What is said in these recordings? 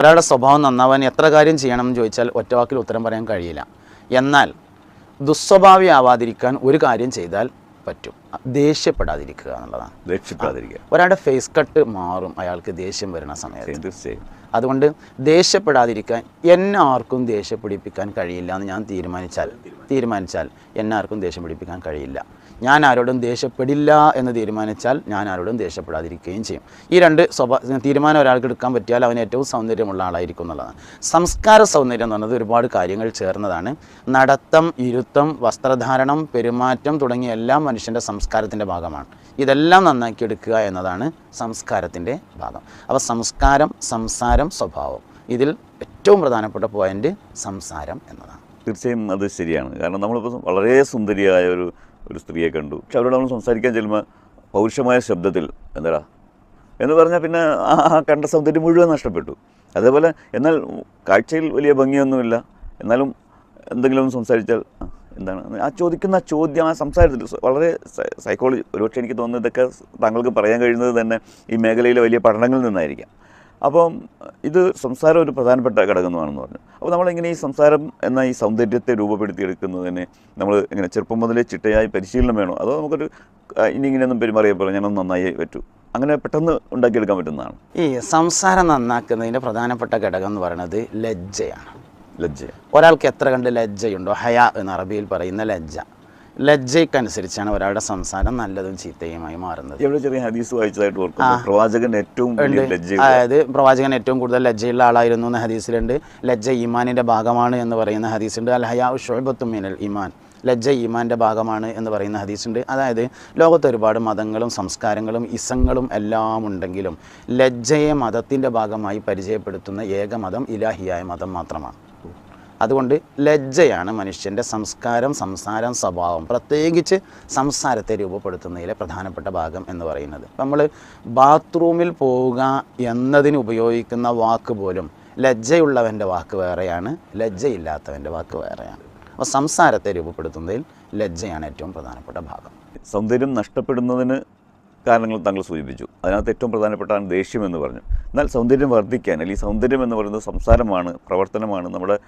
ഒരാളുടെ സ്വഭാവം നന്നാവാൻ എത്ര കാര്യം ചെയ്യണം എന്ന് ചോദിച്ചാൽ ഒറ്റവാക്കിൽ ഉത്തരം പറയാൻ കഴിയില്ല. എന്നാൽ ദുസ്വഭാവി ആവാതിരിക്കാൻ ഒരു കാര്യം ചെയ്താൽ പറ്റും. ദേഷ്യപ്പെടാതിരിക്കുക എന്നുള്ളതാണ്. ഒരാളുടെ ഫേസ് കട്ട് മാറും അയാൾക്ക് ദേഷ്യം വരുന്ന സമയത്ത്. തീർച്ചയായും. അതുകൊണ്ട് ദേഷ്യപ്പെടാതിരിക്കാൻ എന്നെ ആർക്കും ദേഷ്യപ്പിടിപ്പിക്കാൻ കഴിയില്ല എന്ന് ഞാൻ തീരുമാനിച്ചാൽ തീരുമാനിച്ചാൽ എന്നെ ആർക്കും ദേഷ്യം പിടിപ്പിക്കാൻ കഴിയില്ല. ഞാൻ ആരോടും ദേഷ്യപ്പെടില്ല എന്ന് തീരുമാനിച്ചാൽ ഞാൻ ആരോടും ദേഷ്യപ്പെടാതിരിക്കുകയും ചെയ്യും. ഈ രണ്ട് സ്വഭാ തീരുമാനം ഒരാൾക്ക് എടുക്കാൻ പറ്റിയാൽ അവൻ ഏറ്റവും സൗന്ദര്യമുള്ള ആളായിരിക്കും എന്നുള്ളതാണ്. സംസ്കാര സൗന്ദര്യം എന്ന് പറയുന്നത് ഒരുപാട് കാര്യങ്ങൾ ചേർന്നതാണ്. നടത്തം ഇരുത്തം വസ്ത്രധാരണം പെരുമാറ്റം തുടങ്ങിയ എല്ലാം മനുഷ്യന്റെ സംസ്കാരത്തിന്റെ ഭാഗമാണ്. ഇതെല്ലാം നന്നാക്കി എടുക്കുക എന്നതാണ് സംസ്കാരത്തിന്റെ ഭാഗം. അപ്പോൾ സംസ്കാരം സംസാരം സ്വഭാവം. ഇതിൽ ഏറ്റവും പ്രധാനപ്പെട്ട പോയിന്റ് സംസാരം എന്നതാണ്. തീർച്ചയായും അത് ശരിയാണ്. കാരണം നമ്മളിപ്പോൾ വളരെ സുന്ദരിയായ ഒരു ഒരു സ്ത്രീയെ കണ്ടു. പക്ഷെ അവരോട് നമ്മൾ സംസാരിക്കാൻ ചെല്ലുമ്പോൾ പൗരുഷമായ ശബ്ദത്തിൽ എന്താ എന്ന് പറഞ്ഞാൽ പിന്നെ ആ കണ്ട സൗന്ദര്യം മുഴുവൻ നഷ്ടപ്പെട്ടു. അതേപോലെ എന്നാൽ കാഴ്ചയിൽ വലിയ ഭംഗിയൊന്നുമില്ല. എന്നാലും എന്തെങ്കിലും സംസാരിച്ചാൽ എന്താണ്? ആ ചോദിക്കുന്ന ചോദ്യം ആ സംസാരത്തിൽ വളരെ സൈക്കോളജി ഒരുപക്ഷെ എനിക്ക് തോന്നുന്നു ഇതൊക്കെ താങ്കൾക്ക് പറയാൻ കഴിയുന്നത് തന്നെ ഈ മേഖലയിലെ വലിയ പഠനങ്ങളിൽ നിന്നായിരിക്കാം. അപ്പം ഇത് സംസാരം ഒരു പ്രധാനപ്പെട്ട ഘടകമാണെന്ന് പറഞ്ഞു. അപ്പോൾ നമ്മളിങ്ങനെ ഈ സംസാരം എന്ന ഈ സൗന്ദര്യത്തെ രൂപപ്പെടുത്തിയെടുക്കുന്നതിന് നമ്മൾ ഇങ്ങനെ ചെറുപ്പം മുതലേ ചിട്ടയായി പരിശീലനം വേണോ? അതോ നമുക്കൊരു ഇനി ഇങ്ങനെയൊന്നും പെരുമാറിയപ്പോൾ ഞാനൊന്ന് നന്നായി പറ്റൂ? അങ്ങനെ പെട്ടെന്ന് ഉണ്ടാക്കിയെടുക്കാൻ പറ്റുന്നതാണ്. ഈ സംസാരം നന്നാക്കുന്നതിന്റെ പ്രധാനപ്പെട്ട ഘടകം എന്ന് പറയുന്നത് ലജ്ജയാണ്. ലജ്ജ ഒരാൾക്ക് എത്ര കണ്ട് ലജ്ജയുണ്ടോ? ഹയ എന്ന് അറബിയിൽ പറയുന്ന ലജ്ജ. ലജ്ജയ്ക്കനുസരിച്ചാണ് ഒരാളുടെ സംസാരം നല്ലതും ചീത്തയുമായി മാറുന്നത്. എവിടെ ചെറിയ ഹദീസ് വായിച്ചതായിട്ട് ഓർക്കുന്നു പ്രവാചകൻ ഏറ്റവും അതായത് പ്രവാചകൻ ഏറ്റവും കൂടുതൽ ലജ്ജയുള്ള ആളായിരുന്നു എന്ന ഹദീസിലുണ്ട്. ലജ്ജ ഈമാനിന്റെ ഭാഗമാണ് എന്ന് പറയുന്ന ഹദീസുണ്ട്. അൽ ഹയാ ഷുബത്തും മിനൽ ഈമാൻ. ലജ്ജ ഈമാന്റെ ഭാഗമാണ് എന്ന് പറയുന്ന ഹദീസുണ്ട്. അതായത് ലോകത്ത് ഒരുപാട് മതങ്ങളും സംസ്കാരങ്ങളും ഇസങ്ങളും എല്ലാം ഉണ്ടെങ്കിലും ലജ്ജയെ മതത്തിന്റെ ഭാഗമായി പരിചയപ്പെടുത്തുന്ന ഏക മതം ഇലാഹിയായ മതം മാത്രമാണ്. അതുകൊണ്ട് ലജ്ജയാണ് മനുഷ്യന്റെ സംസ്കാരം സംസാരം സ്വഭാവം. പ്രത്യേകിച്ച് സംസാരത്തെ രൂപപ്പെടുത്തുന്നതിലെ പ്രധാനപ്പെട്ട ഭാഗം എന്ന് പറയുന്നത്. നമ്മൾ ബാത്റൂമിൽ പോവുക എന്നതിന് ഉപയോഗിക്കുന്ന വാക്ക് പോലും ലജ്ജയുള്ളവന്റെ വാക്ക് വേറെയാണ് ലജ്ജയില്ലാത്തവന്റെ വാക്ക് വേറെയാണ്. അപ്പോൾ സംസാരത്തെ രൂപപ്പെടുത്തുന്നതിൽ ലജ്ജയാണ് ഏറ്റവും പ്രധാനപ്പെട്ട ഭാഗം. സൗന്ദര്യം നഷ്ടപ്പെടുന്നതിന് കാരണങ്ങൾ താങ്കൾ സൂചിപ്പിച്ചു. അതിനകത്ത് ഏറ്റവും പ്രധാനപ്പെട്ടാണ് ദേഷ്യം എന്ന് പറഞ്ഞു. എന്നാൽ സൗന്ദര്യം വർദ്ധിക്കാൻ അല്ലെങ്കിൽ സൗന്ദര്യം എന്ന് പറയുന്നത് സംസാരമാണ് പ്രവർത്തനമാണ്. നമ്മുടെ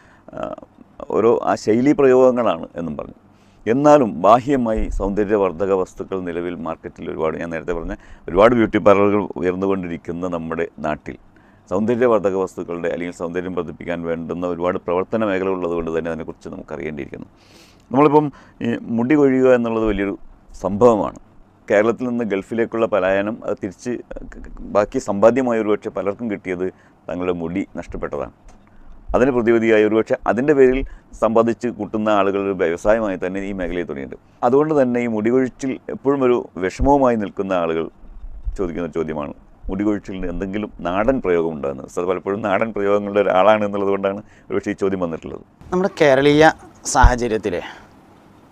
ഓരോ ആ ശൈലി പ്രയോഗങ്ങളാണ് എന്നും പറഞ്ഞു. എന്നാലും ബാഹ്യമായി സൗന്ദര്യവർദ്ധക വസ്തുക്കൾ നിലവിൽ മാർക്കറ്റിൽ ഒരുപാട് ഞാൻ നേരത്തെ പറഞ്ഞ ഒരുപാട് ബ്യൂട്ടി പാർലറുകൾ ഉയർന്നുകൊണ്ടിരിക്കുന്ന നമ്മുടെ നാട്ടിൽ സൗന്ദര്യവർദ്ധക വസ്തുക്കളുടെ അല്ലെങ്കിൽ സൗന്ദര്യം വർദ്ധിപ്പിക്കാൻ വേണ്ടുന്ന ഒരുപാട് പ്രവർത്തന മേഖല ഉള്ളതുകൊണ്ട് തന്നെ അതിനെക്കുറിച്ച് നമുക്ക് അറിയേണ്ടിയിരിക്കുന്നു നമ്മളിപ്പം ഈ മുടി കൊഴിയുക എന്നുള്ളത് വലിയൊരു സംഭവമാണ്. കേരളത്തിൽ നിന്ന് ഗൾഫിലേക്കുള്ള പലായനം അത് തിരിച്ച് ബാക്കി സമ്പാദ്യമായ ഒരുപക്ഷെ പലർക്കും കിട്ടിയത് തങ്ങളുടെ മുടി നഷ്ടപ്പെട്ടതാണ്. അതിന് പ്രതിവിധിയായി ഒരുപക്ഷെ അതിന്റെ പേരിൽ സമ്പാദിച്ച് കൂട്ടുന്ന ആളുകൾ വ്യവസായമായി തന്നെ ഈ മേഖലയിൽ തുടങ്ങിയിട്ടുണ്ട്. അതുകൊണ്ട് തന്നെ ഈ മുടികൊഴിച്ചിൽ എപ്പോഴും ഒരു വിഷമവുമായി നിൽക്കുന്ന ആളുകൾ ചോദിക്കുന്ന ചോദ്യമാണ്. മുടികൊഴിച്ചിലിന് എന്തെങ്കിലും നാടൻ പ്രയോഗം ഉണ്ടാകുന്നത് പലപ്പോഴും നാടൻ പ്രയോഗങ്ങളുടെ ഒരാളാണ് എന്നുള്ളത് കൊണ്ടാണ് ഒരുപക്ഷെ ഈ ചോദ്യം വന്നിട്ടുള്ളത്. നമ്മുടെ കേരളീയ സാഹചര്യത്തിൽ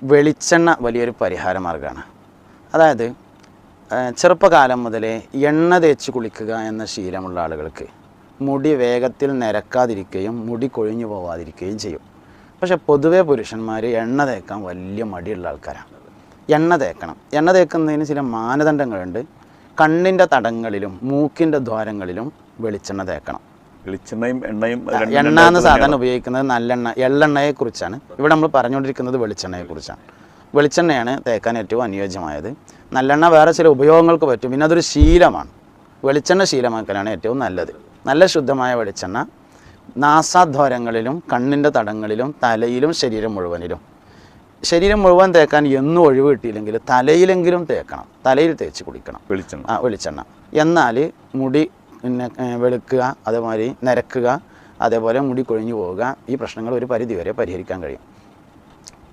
വെളിച്ചെണ്ണ വലിയൊരു പരിഹാര മാർഗമാണ് അതായത് ചെറുപ്പകാലം മുതലേ എണ്ണ തേച്ച് കുളിക്കുക എന്ന ശീലമുള്ള ആളുകൾക്ക് മുടി വേഗത്തിൽ നിരക്കാതിരിക്കുകയും മുടി കൊഴിഞ്ഞു പോവാതിരിക്കുകയും ചെയ്യും. പക്ഷെ പൊതുവെ പുരുഷന്മാർ എണ്ണ തേക്കാൻ വലിയ മടിയുള്ള ആൾക്കാരാണ്. എണ്ണ തേക്കണം. എണ്ണ തേക്കുന്നതിന് ചില മാനദണ്ഡങ്ങളുണ്ട്. കണ്ണിന്റെ തടങ്ങളിലും മൂക്കിന്റെ ദ്വാരങ്ങളിലും വെളിച്ചെണ്ണ തേക്കണം. വെളിച്ചെണ്ണയും എണ്ണയും എണ്ണ എന്ന് സാധാരണ ഉപയോഗിക്കുന്നത് നല്ലെണ്ണ എള്ളെണ്ണയെ കുറിച്ചാണ്. ഇവിടെ നമ്മൾ പറഞ്ഞുകൊണ്ടിരിക്കുന്നത് വെളിച്ചെണ്ണയെ കുറിച്ചാണ്. വെളിച്ചെണ്ണയാണ് തേക്കാൻ ഏറ്റവും അനുയോജ്യമായത്. നല്ലെണ്ണ വേറെ ചില ഉപയോഗങ്ങൾക്ക് പറ്റും. പിന്നെ അതൊരു ശീലമാണ്. വെളിച്ചെണ്ണ ശീലമാക്കലാണ് ഏറ്റവും നല്ലത്. നല്ല ശുദ്ധമായ വെളിച്ചെണ്ണ. നാസാദ്വാരങ്ങളിലും കണ്ണിന്റെ തടങ്ങളിലും തലയിലും ശരീരം മുഴുവനിലും. ശരീരം മുഴുവൻ തേക്കാൻ എന്നും ഒഴിവ് കിട്ടിയില്ലെങ്കിൽ തലയിലെങ്കിലും തേക്കണം. തലയിൽ തേച്ച് കുടിക്കണം വെളിച്ചെണ്ണ. ആ വെളിച്ചെണ്ണ. എന്നാൽ മുടി പിന്നെ വെളുക്കുക അതേമാതിരി നരക്കുക അതേപോലെ മുടി കൊഴിഞ്ഞു പോവുക ഈ പ്രശ്നങ്ങൾ ഒരു പരിധിവരെ പരിഹരിക്കാൻ കഴിയും.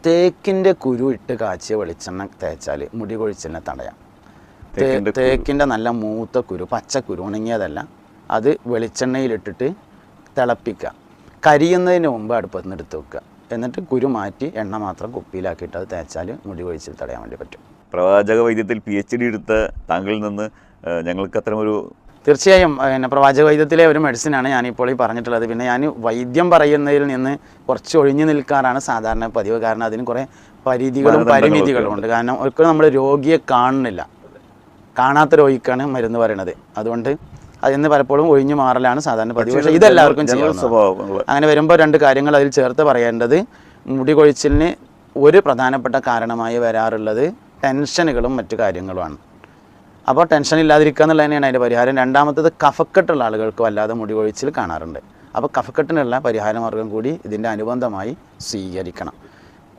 തേക്കിന്റെ കുരു ഇട്ട് കാച്ചിയ വെളിച്ചെണ്ണ തേച്ചാൽ മുടി കൊഴിച്ചിലിനെ തടയാം. തേക്കിന്റെ നല്ല മൂത്ത കുരു പച്ചക്കുരു ഉണങ്ങിയതല്ല. അത് വെളിച്ചെണ്ണയിലിട്ടിട്ട് തിളപ്പിക്കുക. കരിയുന്നതിന് മുമ്പ് അടുപ്പത്ത് നിന്ന് എടുത്ത് വെക്കുക. എന്നിട്ട് കുരു മാറ്റി എണ്ണ മാത്രം കുപ്പിയിലാക്കിയിട്ട് അത് തേച്ചാൽ മുടി കൊഴിച്ചിൽ തടയാൻ വേണ്ടി പറ്റും. പ്രവാചക വൈദ്യത്തിൽ പി എച്ച് ഡി എടുത്ത താങ്കളിൽ നിന്ന് ഞങ്ങൾക്ക് അത്തരമൊരു തീർച്ചയായും പിന്നെ പ്രവാചക വൈദ്യത്തിലെ ഒരു മെഡിസിനാണ് ഞാനിപ്പോൾ ഈ പറഞ്ഞിട്ടുള്ളത്. പിന്നെ ഞാൻ വൈദ്യം പറയുന്നതിൽ നിന്ന് കുറച്ച് ഒഴിഞ്ഞു നിൽക്കാറാണ് സാധാരണ പതിവ്. കാരണം അതിന് കുറേ പരിധികളും പരിമിതികളും ഉണ്ട്. കാരണം ഒരിക്കലും നമ്മൾ രോഗിയെ കാണുന്നില്ല. കാണാത്ത രോഗിക്കാണ് മരുന്ന് പറയണത് അതുകൊണ്ട് അതിന്ന് പലപ്പോഴും ഒഴിഞ്ഞു മാറലാണ് സാധാരണ പതിവ്. പക്ഷേ ഇതെല്ലാവർക്കും ചെയ്യാവുന്നതാണ്. അങ്ങനെ വരുമ്പോൾ രണ്ട് കാര്യങ്ങൾ അതിൽ ചേർത്ത് പറയേണ്ടത് മുടി കൊഴിച്ചിലിന് ഒരു പ്രധാനപ്പെട്ട കാരണമായി വരാറുള്ളത് ടെൻഷനുകളും മറ്റു കാര്യങ്ങളുമാണ്. അപ്പോൾ ടെൻഷൻ ഇല്ലാതിരിക്കുക എന്നുള്ളത് തന്നെയാണ് അതിന്റെ പരിഹാരം. രണ്ടാമത്തത് കഫക്കെട്ടുള്ള ആളുകൾക്ക് വല്ലാതെ മുടി കൊഴിച്ചിൽ കാണാറുണ്ട്. അപ്പോൾ കഫക്കെട്ടിനുള്ള പരിഹാര മാർഗം കൂടി ഇതിന്റെ അനുബന്ധമായി സ്വീകരിക്കണം.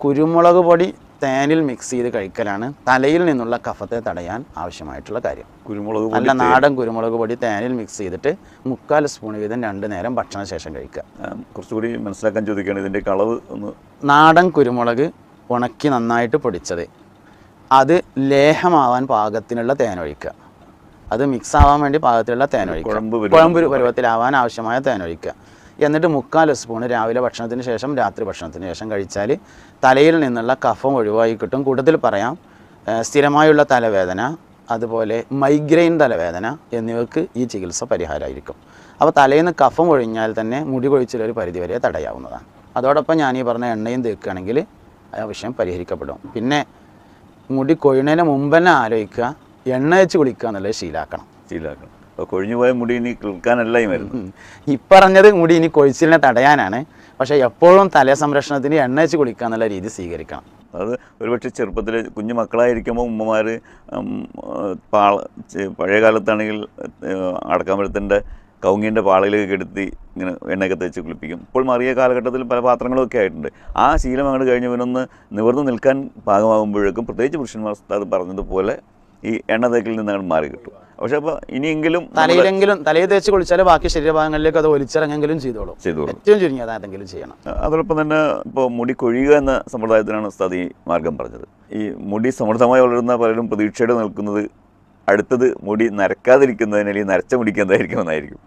കുരുമുളക് പൊടി തേനിൽ മിക്സ് ചെയ്ത് കഴിക്കലാണ് തലയിൽ നിന്നുള്ള കഫത്തെ തടയാൻ ആവശ്യമായിട്ടുള്ള കാര്യം. കുരുമുളക് നല്ല നാടൻ കുരുമുളക് പൊടി തേനിൽ മിക്സ് ചെയ്തിട്ട് മുക്കാൽ സ്പൂൺ വീതം രണ്ട് നേരം ഭക്ഷണ ശേഷം കഴിക്കുക. കുറച്ചുകൂടി മനസ്സിലാക്കാൻ ചോദിക്കുകയാണ് ഇതിന്റെ കളവ് ഒന്ന്. നാടൻ കുരുമുളക് ഉണക്കി നന്നായിട്ട് പൊടിച്ചത്. അത് ലേഹമാവാൻ പാകത്തിനുള്ള തേനൊഴിക്കുക അത് മിക്സ് ആവാൻ വേണ്ടി പാകത്തിലുള്ള തേനൊഴിക്കുക കുഴമ്പ് പരുവം. കുഴമ്പ് പരുവത്തിലാവാൻ. ആവശ്യമായ തേനൊഴിക്കുക എന്നിട്ട് മുക്കാൽ സ്പൂൺ രാവിലെ ഭക്ഷണത്തിന് ശേഷം രാത്രി ഭക്ഷണത്തിന് ശേഷം കഴിച്ചാൽ തലയിൽ നിന്നുള്ള കഫം ഒഴിവായി കിട്ടും. കൂട്ടത്തിൽ പറയാം സ്ഥിരമായുള്ള തലവേദന അതുപോലെ മൈഗ്രെയിൻ തലവേദന എന്നിവർക്ക് ഈ ചികിത്സ പരിഹാരമായിരിക്കും അപ്പോൾ തലയിൽ നിന്ന് കഫം ഒഴിഞ്ഞാൽ തന്നെ മുടി കൊഴിച്ചിലൊരു പരിധിവരെ തടയാവുന്നതാണ്. അതോടൊപ്പം ഞാൻ ഈ പറഞ്ഞ എണ്ണയും തേക്കുകയാണെങ്കിൽ ആ വിഷയം പരിഹരിക്കപ്പെടും. പിന്നെ മുടി കൊഴിയുന്നതിന് മുമ്പ് തന്നെ ആലോചിക്കുക എണ്ണ വെച്ച് കുളിക്കുക എന്നുള്ളത് ശീലാക്കണം. ശീലാക്കണം. കൊഴിഞ്ഞുപോയ മുടി ഇനി കിൾക്കാനല്ല ഈ മരുന്ന്. ഈ പറഞ്ഞത് മുടി ഇനി കൊഴിച്ചിലിനെ തടയാനാണ്. പക്ഷേ എപ്പോഴും തല സംരക്ഷണത്തിന് എണ്ണ വെച്ച് കുളിക്കുക എന്നുള്ള രീതി സ്വീകരിക്കണം. അത് ഒരുപക്ഷെ ചെറുപ്പത്തിൽ കുഞ്ഞു മക്കളായിരിക്കുമ്പോൾ ഉമ്മമാർ പാള പഴയ കാലത്താണെങ്കിൽ അടക്കാമരത്തിന്റെ കൗങ്ങിന്റെ പാളയിലേക്ക് കെടുത്തി ഇങ്ങനെ എണ്ണയൊക്കെ തേച്ച് കുളിപ്പിക്കും. ഇപ്പോൾ മറിയ കാലഘട്ടത്തിൽ പല പാത്രങ്ങളൊക്കെ ആയിട്ടുണ്ട്. ആ ശീലം അങ്ങോട്ട് കഴിഞ്ഞവനൊന്ന് നിവർന്ന് നിൽക്കാൻ പാകമാകുമ്പോഴേക്കും പ്രത്യേകിച്ച് പുരുഷന്മാർ അത് പറഞ്ഞതുപോലെ ഈ എണ്ണ തേക്കിൽ നിന്ന് അങ്ങോട്ട് മാറി കിട്ടും. പക്ഷെ അപ്പോൾ ഇനിയെങ്കിലും തലയിലെങ്കിലും തലയിൽ തേച്ച് കുളിച്ചാൽ ബാക്കി ശരീരഭാഗങ്ങളിലേക്ക് അത് ഒലിച്ചിറങ്ങെങ്കിലും ചെയ്തോളൂ. ചെയ്തോളൂ. ഏറ്റവും ചുരുങ്ങിയത് അതെങ്കിലും ചെയ്യണം. അതോടൊപ്പം തന്നെ ഇപ്പോൾ മുടി കൊഴിയുക എന്ന സമ്പ്രദായത്തിനാണ് ഉസ്താദ് ഈ മാർഗം പറഞ്ഞത്. ഈ മുടി സമൃദ്ധമായി വളരുന്ന പലരും പ്രതീക്ഷയോടെ നിൽക്കുന്നത് അടുത്തത് മുടി നരക്കാതിരിക്കുന്നതിന് അല്ലെങ്കിൽ നരച്ച മുടിക്ക് എന്തായിരിക്കും എന്നായിരിക്കും.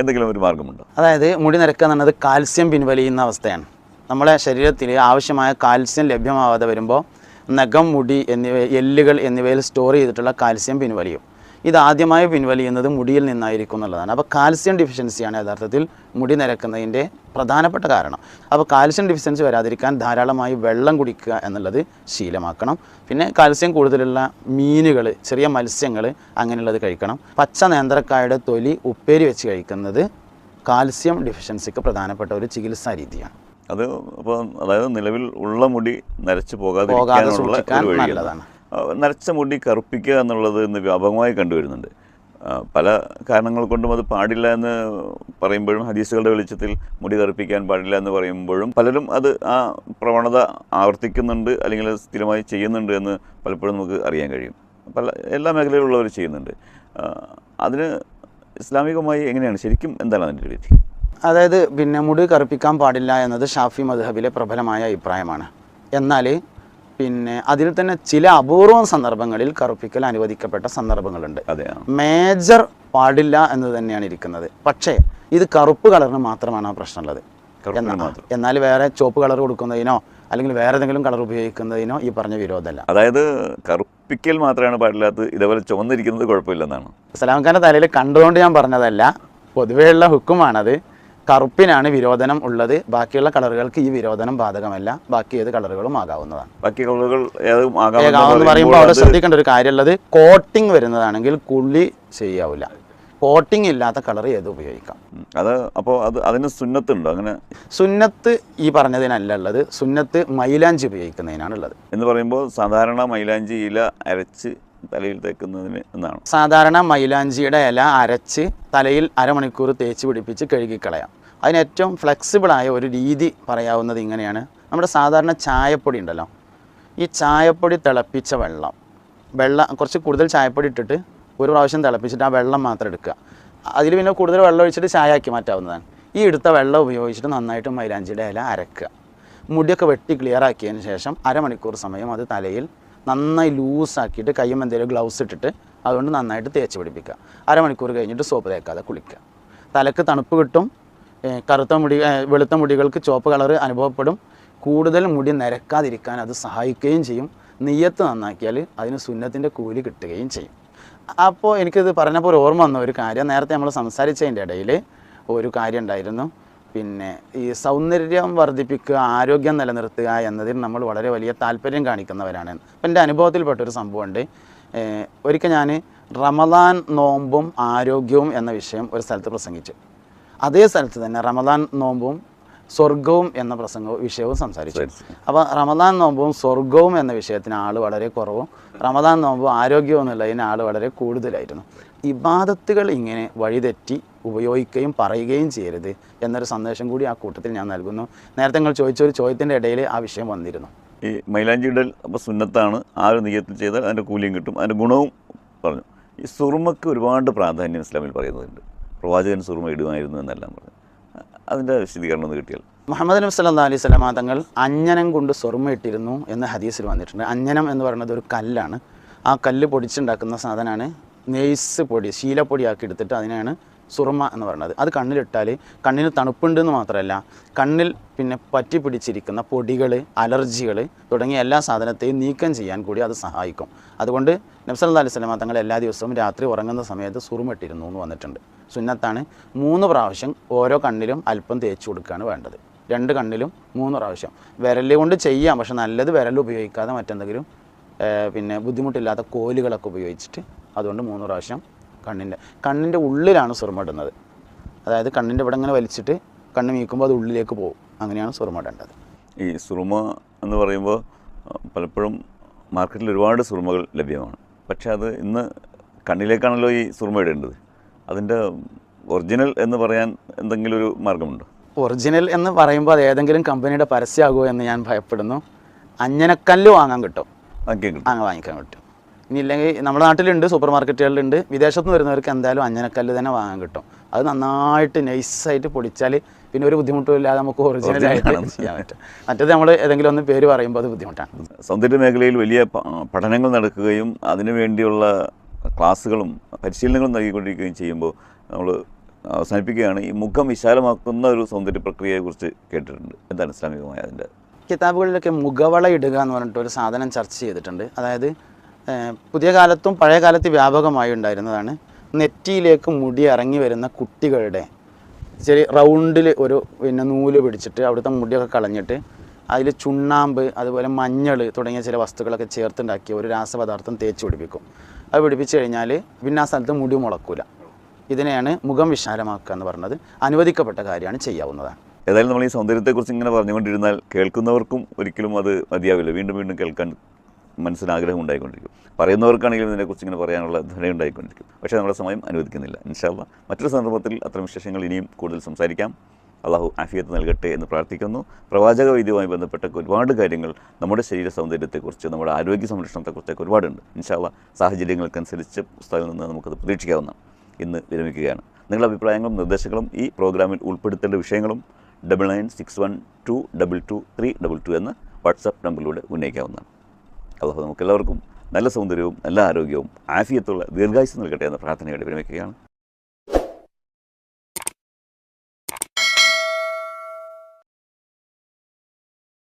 എന്തെങ്കിലും ഒരു മാർഗമുണ്ടോ? അതായത് മുടി നരക്കുക എന്നുള്ളത് കാൽസ്യം പിൻവലിയുന്ന അവസ്ഥയാണ്. നമ്മളെ ശരീരത്തിൽ ആവശ്യമായ കാൽസ്യം ലഭ്യമാവാതെ വരുമ്പോൾ നഖം മുടി എന്നിവ എല്ലുകൾ എന്നിവയിൽ സ്റ്റോർ ചെയ്തിട്ടുള്ള കാൽസ്യം പിൻവലിയും. ഇത് ആദ്യമായി പിൻവലിയുന്നത് മുടിയിൽ നിന്നായിരിക്കും എന്നുള്ളതാണ്. അപ്പോൾ കാൽസ്യം ഡിഫിഷ്യൻസിയാണ് യഥാർത്ഥത്തിൽ മുടി നിരക്കുന്നതിന്റെ പ്രധാനപ്പെട്ട കാരണം. അപ്പോൾ കാൽസ്യം ഡിഫിഷ്യൻസി വരാതിരിക്കാൻ ധാരാളമായി വെള്ളം കുടിക്കുക എന്നുള്ളത് ശീലമാക്കണം. പിന്നെ കാൽസ്യം കൂടുതലുള്ള മീനുകൾ ചെറിയ മത്സ്യങ്ങൾ അങ്ങനെയുള്ളത് കഴിക്കണം. പച്ച നേന്ത്രക്കായുടെ തൊലി ഉപ്പേരി വെച്ച് കഴിക്കുന്നത് കാൽസ്യം ഡിഫിഷ്യൻസിക്ക് പ്രധാനപ്പെട്ട ഒരു ചികിത്സാ രീതിയാണ്. അത് അപ്പോൾ അതായത് നിലവിൽ ഉള്ള മുടി നരച്ചു പോകാതെ പോകാതിരിക്കാനുള്ള ഒരു വഴിയാണ് നരച്ച മുടി കറുപ്പിക്കുക എന്നുള്ളത് ഇന്ന് വ്യാപകമായി കണ്ടുവരുന്നുണ്ട്. പല കാരണങ്ങൾ കൊണ്ടും അത് പാടില്ല എന്ന് പറയുമ്പോഴും ഹദീസുകളുടെ വെളിച്ചത്തിൽ മുടി കറുപ്പിക്കാൻ പാടില്ല എന്ന് പറയുമ്പോഴും പലരും അത് ആ പ്രവണത ആവർത്തിക്കുന്നുണ്ട് അല്ലെങ്കിൽ സ്ഥിരമായി ചെയ്യുന്നുണ്ട് എന്ന് പലപ്പോഴും നമുക്ക് അറിയാൻ കഴിയും. പല എല്ലാ മേഖലയിലുള്ളവർ ചെയ്യുന്നുണ്ട്. അതിന് ഇസ്ലാമികമായി എങ്ങനെയാണ്? ശരിക്കും എന്താണ് അതിന്റെ രീതി അതായത് പിന്നെ മുടി കറുപ്പിക്കാൻ പാടില്ല എന്നത് ഷാഫി മദ്ഹബിലെ പ്രബലമായ അഭിപ്രായമാണ്. എന്നാൽ പിന്നെ അതിൽ തന്നെ ചില അപൂർവം സന്ദർഭങ്ങളിൽ കറുപ്പിക്കൽ അനുവദിക്കപ്പെട്ട സന്ദർഭങ്ങളുണ്ട്. അതെ മേജർ പാടില്ല എന്ന് തന്നെയാണ് ഇരിക്കുന്നത്. പക്ഷേ ഇത് കറുപ്പ് കളറിന് മാത്രമാണ് ആ പ്രശ്നമുള്ളത്. എന്നാൽ വേറെ ചുവപ്പ് കളർ കൊടുക്കുന്നതിനോ അല്ലെങ്കിൽ വേറെ ഏതെങ്കിലും കളർ ഉപയോഗിക്കുന്നതിനോ ഈ പറഞ്ഞ വിരോധമല്ല. അതായത് കറുപ്പിക്കൽ മാത്രമാണ് പാടില്ലാത്തത് ഇതേപോലെ ചുവന്നിരിക്കുന്നത് കുഴപ്പമില്ലെന്നാണ്. സലാം ഖാന്റെ തലയിൽ കണ്ടുകൊണ്ട് ഞാൻ പറഞ്ഞതല്ല. പൊതുവെയുള്ള ഹുക്കുമാണത്. കറുപ്പിനാണ് വിരോധനം ഉള്ളത്. ബാക്കിയുള്ള കളറുകൾക്ക് ഈ വിരോധനം ബാധകമല്ല. ബാക്കി ഏത് കളറുകളും ആകാവുന്നതാണ്. ബാക്കി കളറുകൾ ഏകാവെന്ന് പറയുമ്പോൾ പറയുമ്പോൾ അവിടെ ശ്രദ്ധിക്കേണ്ട ഒരു കാര്യമുള്ളത് കോട്ടിംഗ് വരുന്നതാണെങ്കിൽ കുള്ളി ചെയ്യാവില്ല കോട്ടിംഗ് ഇല്ലാത്ത കളർ ഏത് ഉപയോഗിക്കാം. അത് അപ്പോൾ അത് അതിന് സുന്നത്തുണ്ടോ? അങ്ങനെ സുന്നത്ത് ഈ പറഞ്ഞതിനല്ല ഉള്ളത്. സുന്നത്ത് മൈലാഞ്ചി ഉപയോഗിക്കുന്നതിനാണ് ഉള്ളത്. എന്ന് പറയുമ്പോൾ സാധാരണ മൈലാഞ്ചി ഇല അരച്ച് തലയിൽ തേക്കുന്നതിന് എന്നാണ്. സാധാരണ മൈലാഞ്ചിയുടെ ഇല അരച്ച് തലയിൽ അരമണിക്കൂർ തേച്ച് പിടിപ്പിച്ച് കഴുകിക്കളയാം. അതിന് ഏറ്റവും ഫ്ലെക്സിബിളായ ഒരു രീതി പറയാവുന്നത് ഇങ്ങനെയാണ്. നമ്മുടെ സാധാരണ ചായപ്പൊടി ഉണ്ടല്ലോ. ഈ ചായപ്പൊടി തിളപ്പിച്ച വെള്ളം വെള്ളം കുറച്ച് കൂടുതൽ ചായപ്പൊടി ഇട്ടിട്ട് ഒരു പ്രാവശ്യം തിളപ്പിച്ചിട്ട് ആ വെള്ളം മാത്രം എടുക്കുക. അതിൽ പിന്നെ കൂടുതൽ വെള്ളം ഒഴിച്ചിട്ട് ചായ ആക്കി മാറ്റാവുന്നതാണ്. ഈ എടുത്ത വെള്ളം ഉപയോഗിച്ചിട്ട് നന്നായിട്ട് മൈലാഞ്ചിയുടെ ഇല അരക്കുക. മുടിയൊക്കെ വെട്ടി ക്ലിയർ ആക്കിയതിന് ശേഷം അരമണിക്കൂർ സമയം അത് തലയിൽ നന്നായി ലൂസാക്കിയിട്ട് കയ്യും എന്തെങ്കിലും ഗ്ലൗസ് ഇട്ടിട്ട് അതുകൊണ്ട് നന്നായിട്ട് തേച്ച് പിടിപ്പിക്കുക. അരമണിക്കൂർ കഴിഞ്ഞിട്ട് സോപ്പ് തേക്കാതെ കുളിക്കുക. തലക്ക് തണുപ്പ് കിട്ടും കറുത്ത മുടി വെളുത്ത മുടികൾക്ക് ചുവപ്പ് കളർ അനുഭവപ്പെടും. കൂടുതൽ മുടി നിരക്കാതിരിക്കാൻ അത് സഹായിക്കുകയും ചെയ്യും. നെയ്യത്ത് നന്നാക്കിയാൽ അതിന് സുന്നത്തിന്റെ കൂലി കിട്ടുകയും ചെയ്യും. അപ്പോൾ എനിക്കിത് പറഞ്ഞപ്പോൾ ഒരു ഓർമ്മ വന്ന ഒരു കാര്യം. നേരത്തെ നമ്മൾ സംസാരിച്ചതിന്റെ ഇടയിൽ ഒരു കാര്യം ഉണ്ടായിരുന്നു. പിന്നെ ഈ സൗന്ദര്യം വർദ്ധിപ്പിക്കുക ആരോഗ്യം നിലനിർത്തുക എന്നതിൽ നമ്മൾ വളരെ വലിയ താല്പര്യം കാണിക്കുന്നവരാണ്. അപ്പം എന്റെ അനുഭവത്തിൽപ്പെട്ടൊരു സംഭവമുണ്ട്. ഏഹ് ഒരിക്കൽ ഞാൻ റമദാൻ നോമ്പും ആരോഗ്യവും എന്ന വിഷയം ഒരു സ്ഥലത്ത് പ്രസംഗിച്ചു. അതേ സ്ഥലത്ത് തന്നെ റമദാൻ നോമ്പും സ്വർഗവും എന്ന പ്രസംഗവും വിഷയവും സംസാരിച്ചു. അപ്പോൾ റമദാൻ നോമ്പും സ്വർഗവും എന്ന വിഷയത്തിന് ആൾ വളരെ കുറവും. റമദാൻ നോമ്പും ആരോഗ്യവും എന്നുള്ളതിന് ആൾ വളരെ കൂടുതലായിരുന്നു. ഇബാദത്തുകൾ ഇങ്ങനെ വഴിതെറ്റി ഉപയോഗിക്കുകയും പറയുകയും ചെയ്യരുത് എന്നൊരു സന്ദേശം കൂടി ആ കൂട്ടത്തിൽ ഞാൻ നൽകുന്നു. നേരത്തെ നിങ്ങൾ ചോദിച്ച ഒരു ചോദ്യത്തിന്റെ ഇടയിൽ ആ വിഷയം വന്നിരുന്നു. ഈ മൈലാഞ്ചി ഇടൽ അപ്പോൾ സുന്നത്താണ് ആ ഒരു നിയത്തിൽ ചെയ്താൽ അതിന്റെ കൂലിയും കിട്ടും അതിന്റെ ഗുണവും പറഞ്ഞു. ഈ സുറുമക്ക് ഒരുപാട് പ്രാധാന്യം ഇസ്ലാമിൽ പറയുന്നുണ്ട് പ്രവാചകൻ സുറുമ ഇടുമായിരുന്നു എന്നെല്ലാം പറഞ്ഞു അതിന്റെ വിശദീകരണം ഒന്ന് കിട്ടിയാൽ. മുഹമ്മദ് നബി സല്ലാ അലൈഹി സ്വലാമ തങ്ങൾ അഞ്ഞനം കൊണ്ട് സ്വർമ്മ ഇട്ടിരുന്നു എന്ന് ഹദീസിൽ വന്നിട്ടുണ്ട്. അഞ്ഞനം എന്ന് പറയുന്നത് ഒരു കല്ലാണ്. ആ കല്ല് പൊടിച്ചുണ്ടാക്കുന്ന സാധനമാണ് നെയ്സ് പൊടി ശീലപ്പൊടിയാക്കി എടുത്തിട്ട് അതിനാണ് സുറുമ എന്ന് പറയുന്നത്. അത് കണ്ണിലിട്ടാൽ കണ്ണിന് തണുപ്പുണ്ടെന്ന് മാത്രമല്ല കണ്ണിൽ പിന്നെ പറ്റി പിടിച്ചിരിക്കുന്ന പൊടികൾ അലർജികൾ തുടങ്ങിയ എല്ലാ സാധനത്തെയും നീക്കം ചെയ്യാൻ കൂടി അത് സഹായിക്കും. അതുകൊണ്ട് നബ്സല്ലാ അലൈഹി സ്വലാമ തങ്ങൾ എല്ലാ ദിവസവും രാത്രി ഉറങ്ങുന്ന സമയത്ത് സുറുമ ഇട്ടിരുന്നു എന്ന് വന്നിട്ടുണ്ട്. സുന്നത്താണ് മൂന്ന് പ്രാവശ്യം ഓരോ കണ്ണിലും അല്പം തേച്ച് കൊടുക്കുകയാണ് വേണ്ടത്. രണ്ട് കണ്ണിലും മൂന്ന് പ്രാവശ്യം. വിരലുകൊണ്ട് ചെയ്യാം പക്ഷെ നല്ലത് വിരൽ ഉപയോഗിക്കാതെ മറ്റെന്തെങ്കിലും പിന്നെ ബുദ്ധിമുട്ടില്ലാത്ത കോലുകളൊക്കെ ഉപയോഗിച്ചിട്ട് അതുകൊണ്ട് മൂന്ന് പ്രാവശ്യം കണ്ണിന്റെ കണ്ണിന്റെ ഉള്ളിലാണ് സുറുമ ഇടുന്നത്. അതായത് കണ്ണിന്റെ ഇവിടെ ഇങ്ങനെ വലിച്ചിട്ട് കണ്ണ് മീക്കുമ്പോൾ അത് ഉള്ളിലേക്ക് പോകും. അങ്ങനെയാണ് സുറുമ ഇടേണ്ടത്. ഈ സുറുമ എന്ന് പറയുമ്പോൾ പലപ്പോഴും മാർക്കറ്റിൽ ഒരുപാട് സുറുമകൾ ലഭ്യമാണ്. പക്ഷേ അത് ഇന്ന് കണ്ണിലേക്കാണല്ലോ ഈ സുറുമ ഇടേണ്ടത്. അതിന്റെ ഒറിജിനൽ എന്ന് പറയാൻ എന്തെങ്കിലും ഒരു മാർഗമുണ്ടോ? ഒറിജിനൽ എന്ന് പറയുമ്പോൾ അത് ഏതെങ്കിലും കമ്പനിയുടെ പരസ്യമാകുമോ എന്ന് ഞാൻ ഭയപ്പെടുന്നു. അഞ്ഞനക്കല്ല് വാങ്ങാൻ കിട്ടും. കിട്ടും. വാങ്ങിക്കാൻ പറ്റും ഇനി ഇല്ലെങ്കിൽ നമ്മുടെ നാട്ടിലുണ്ട് സൂപ്പർ മാർക്കറ്റുകളിലുണ്ട് വിദേശത്ത് നിന്ന് വരുന്നവർക്ക് എന്തായാലും അഞ്ഞനക്കല്ല് തന്നെ വാങ്ങാൻ കിട്ടും. അത് നന്നായിട്ട് നൈസായിട്ട് പൊടിച്ചാൽ പിന്നെ ഒരു ബുദ്ധിമുട്ടും ഇല്ലാതെ നമുക്ക് ഒറിജിനൽ ആയിട്ട് ചെയ്യാൻ പറ്റും. മറ്റേത് നമ്മൾ ഏതെങ്കിലും ഒന്ന് പേര് പറയുമ്പോൾ അത് ബുദ്ധിമുട്ടാണ്. സൗന്ദര്യ മേഖലയിൽ വലിയ പഠനങ്ങൾ നടക്കുകയും അതിനു വേണ്ടിയുള്ള ക്ലാസ്സുകളും പരിശീലനങ്ങളും നൽകിക്കൊണ്ടിരിക്കുകയും ചെയ്യുമ്പോൾ നമ്മൾ അവസാനിപ്പിക്കുകയാണ്. ഈ മുഖം വിശാലമാക്കുന്ന ഒരു സൗന്ദര്യ പ്രക്രിയയെക്കുറിച്ച് കേട്ടിട്ടുണ്ട്. എന്താണ് ഇസ്ലാമികമായ അതിന്റെ? കിതാബുകളിലൊക്കെ മുഖവള ഇടുക എന്ന് പറഞ്ഞിട്ട് ഒരു സാധനം ചർച്ച ചെയ്തിട്ടുണ്ട്. അതായത് പുതിയ കാലത്തും പഴയ കാലത്ത് വ്യാപകമായി ഉണ്ടായിരുന്നതാണ്. നെറ്റിയിലേക്ക് മുടി ഇറങ്ങി വരുന്ന കുട്ടികളുടെ ചെറിയ റൗണ്ടിൽ ഒരു പിന്നെ നൂൽ പിടിച്ചിട്ട് അവിടുത്തെ മുടിയൊക്കെ കളഞ്ഞിട്ട് അതിൽ ചുണ്ണാമ്പ് അതുപോലെ മഞ്ഞൾ തുടങ്ങിയ ചില വസ്തുക്കളൊക്കെ ചേർത്തുണ്ടാക്കിയ ഒരു രാസപദാർത്ഥം തേച്ച് പിടിപ്പിക്കും. അത് പിടിപ്പിച്ച് കഴിഞ്ഞാൽ പിന്നെ ആ സ്ഥലത്ത് മുടി മുളക്കൂല. ഇതിനെയാണ് മുഖം വിശാലമാക്കുക എന്ന് പറഞ്ഞത്. അനുവദിക്കപ്പെട്ട കാര്യമാണ് ചെയ്യാവുന്നതാണ്. ഏതായാലും നമ്മൾ ഈ സൗന്ദര്യത്തെക്കുറിച്ച് ഇങ്ങനെ പറഞ്ഞുകൊണ്ടിരുന്നാൽ കേൾക്കുന്നവർക്കും ഒരിക്കലും അത് മതിയാവില്ല. വീണ്ടും വീണ്ടും കേൾക്കാൻ മനസ്സിന് ആഗ്രഹം ഉണ്ടായിക്കൊണ്ടിരിക്കും. പറയുന്നവർക്കാണെങ്കിലും ഇതിനെക്കുറിച്ച് ഇങ്ങനെ പറയാനുള്ള ധനം ഉണ്ടായിക്കൊണ്ടിരിക്കും. പക്ഷേ നമ്മുടെ സമയം അനുവദിക്കുന്നില്ല. ഇൻഷാല്ല മറ്റൊരു സന്ദർഭത്തിൽ അത്തരം വിശേഷങ്ങൾ ഇനിയും കൂടുതൽ സംസാരിക്കാം. അള്ളാഹു ആഫിയത്ത് നൽകട്ടെ എന്ന് പ്രാർത്ഥിക്കുന്നു. പ്രവാചക വൈദ്യവുമായി ബന്ധപ്പെട്ട ഒരുപാട് കാര്യങ്ങൾ നമ്മുടെ ശരീര സൗന്ദര്യത്തെക്കുറിച്ച് നമ്മുടെ ആരോഗ്യ സംരക്ഷണത്തെക്കുറിച്ചൊക്കെ ഒരുപാടുണ്ട്. ഇൻഷാല്ല സാഹചര്യങ്ങൾക്കനുസരിച്ച് പുസ്തകത്തിൽ നിന്ന് നമുക്കത് പ്രതീക്ഷിക്കാവുന്ന ഇന്ന് വിരമിക്കുകയാണ്. നിങ്ങളുടെ അഭിപ്രായങ്ങളും നിർദ്ദേശങ്ങളും ഈ പ്രോഗ്രാമിൽ ഉൾപ്പെടുത്തേണ്ട വിഷയങ്ങളും double nine six one two double two three double two എന്ന വാട്സാപ്പ് നമ്പറിലൂടെ ഉന്നയിക്കാവുന്നതാണ്. അള്ളാഹു നമുക്കെല്ലാവർക്കും നല്ല സൗന്ദര്യവും നല്ല ആരോഗ്യവും ആഫിയത്തുള്ള ദീർഘായുസ് നൽകട്ടെ എന്ന പ്രാർത്ഥനയോടെ വിരമിക്കുകയാണ്.